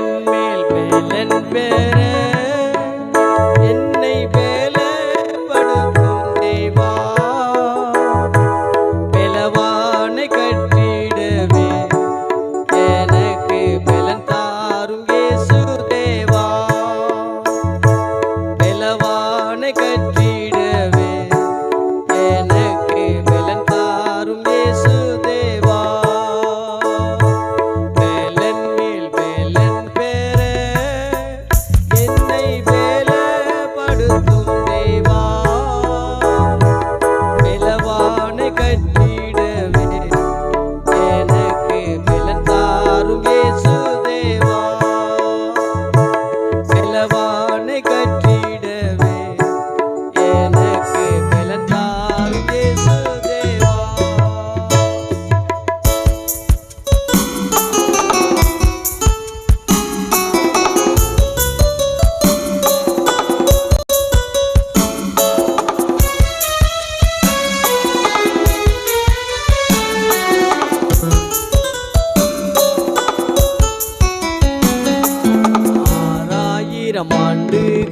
Melon மேல் melon பெற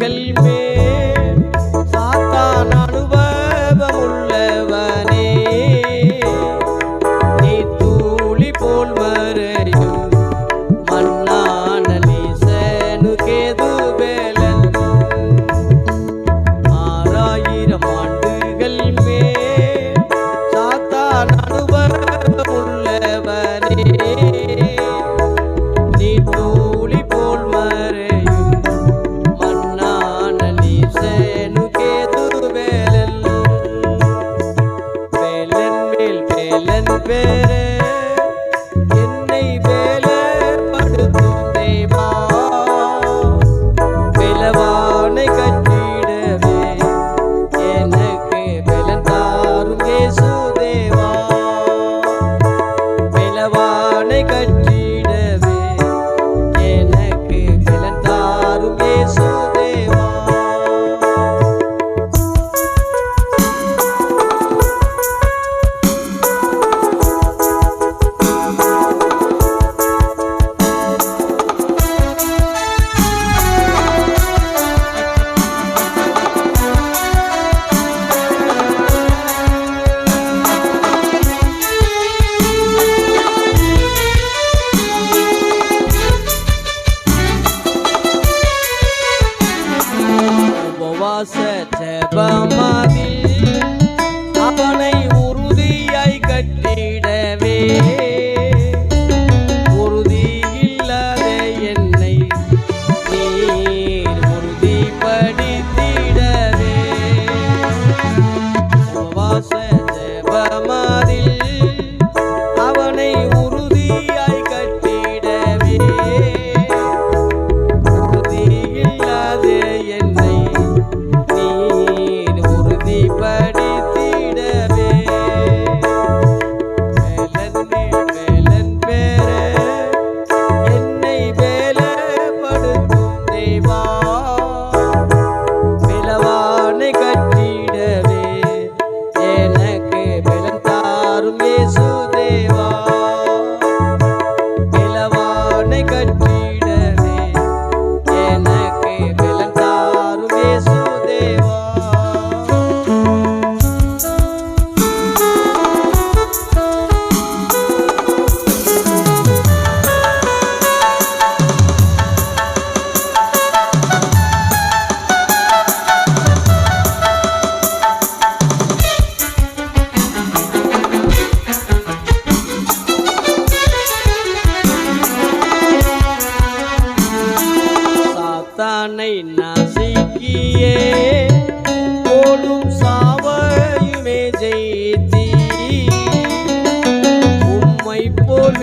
महफिल में Cross. சாத்தானை நசுக்கியே. போடும் சாவையுமே ஜெயித்தி உம்மை போல்